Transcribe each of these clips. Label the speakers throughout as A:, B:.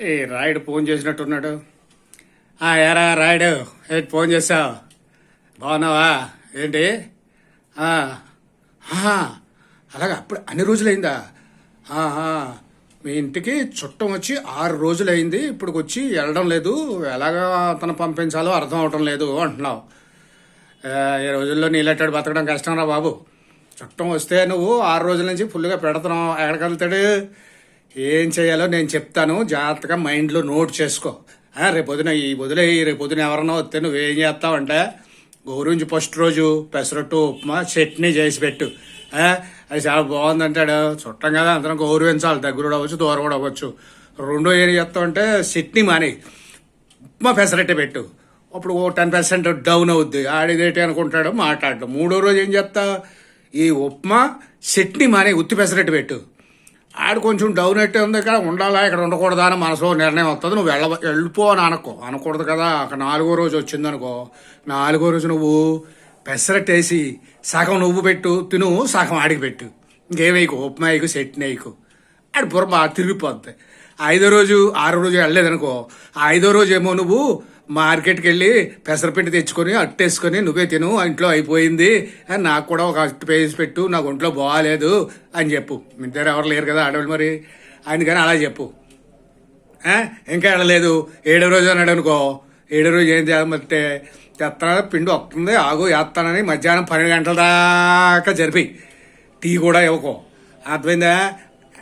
A: ఏ Rayudu phone చేసినట్టున్నాడు. ఆ, రాయుడు ఏంటి phone చేసావు బాగున్నావా? ఏంటి? అలాగా అప్పుడు అన్ని రోజులైందా? ఆహా, మీ ఇంటికి చుట్టం వచ్చి ఆరు రోజులైంది ఇప్పుడు వచ్చి వెళ్ళడం లేదు. ఎలాగా అతను పంపించాలో అర్థం అవటం లేదు అంటున్నావు. ఈ రోజుల్లో నీళ్ళట్టాడు బతకడం కష్టం రా బాబు. చుట్టం వస్తే నువ్వు ఆరు రోజుల నుంచి ఫుల్గా పెడుతున్నావు. ఎక్కడికి వెళ్తాడు? ఏం చేయాలో నేను చెప్తాను. జాగ్రత్తగా మైండ్లో నోట్ చేసుకో. ఆ, రేపు పొద్దున ఈ వదిలే రేపు పొద్దున ఎవరన్నా వస్తే నువ్వేం చేస్తావంటే గౌరించి ఫస్ట్ రోజు పెసరట్టు ఉప్మా చట్నీ చేసి పెట్టు. అది చాలా బాగుంది అంటాడు చుట్టం కదా అందరం గౌరవించాలి. దగ్గర కూడా అవ్వచ్చు దూరం కూడా అవ్వచ్చు. రెండో ఏం చేస్తామంటే చట్నీ మాని. ఉప్మా పెసరట్టే పెట్టు. అప్పుడు ఓ టెన్ పర్సెంట్ డౌన్ అవుద్ది. ఆడిదేటి అనుకుంటాడు మాట్లాడు మూడో రోజు ఏం చేస్తా? ఈ ఉప్మా చట్నీ మానే ఉత్తి పెసరట్టు పెట్టు. ఆడు కొంచెం డౌన్ అయితే ఉంది కదా ఉండాలా? ఇక్కడ ఉండకూడదా అని మనసులో నిర్ణయం వస్తుంది నువ్వు వెళ్ళ వెళ్ళిపో అని అనుకో. అనకూడదు కదా. అక్కడ నాలుగో రోజు వచ్చిందనుకో. నాలుగో రోజు నువ్వు పెసరట్టేసి సగం నువ్వు పెట్టు తిను సగం ఆడికి పెట్టు. ఇంకేమేయకు ఉప్మా వేయకు చట్నీ వేయకు. ఆడి బుర్ర తిరిగిపోద్ది. ఐదో రోజు ఆరో రోజు వెళ్ళలేదనుకో. ఐదో రోజు ఏమో నువ్వు మార్కెట్కి వెళ్ళి పెసరపిండి తెచ్చుకొని అట్టేసుకొని నువ్వే తిను ఇంట్లో అయిపోయింది. నాకు కూడా ఒక అట్టు పేసి పెట్టు నాకు ఒంట్లో బాగాలేదు అని చెప్పు. మీ దగ్గర ఎవరు లేరు కదా ఆడవాళ్ళు మరి. అందుకని అలా చెప్పు. ఇంకా వెళ్ళలేదు ఏడో రోజు అన్నాడు అనుకో. ఏడో రోజు ఏం చేయాలంటే తెత్తా పిండి వస్తుంది ఆగు వేస్తానని మధ్యాహ్నం పన్నెండు గంటల దాకా జరిపి. టీ కూడా ఇవ్వకో. అర్థమైందా?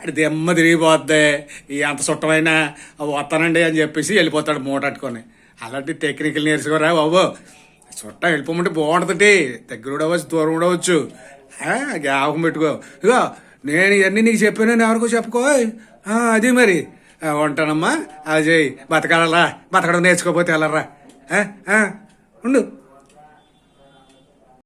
A: దెమ్మ తిరిగిపోద్ది. ఎంత అంత చుట్టమైనా వస్తానండి అని చెప్పేసి వెళ్ళిపోతాడు మూటట్టుకొని అలాంటి టెక్నికల్ నేర్చుకోరా బాబు. చుట్ట వెళ్ళిపోమంటే బాగుంటుంది. దగ్గర కూడా అవ్వచ్చు దూరం కూడా జ్ఞాపకం పెట్టుకో. ఇగో నేను ఇవన్నీ నీకు చెప్పానని ఎవరికో చెప్పుకో. అది మరి. ఉంటానమ్మా. అది చెయ్యి బతకాలరా. బతకడం నేర్చుకోపోతే వెళ్ళరా ఉండు.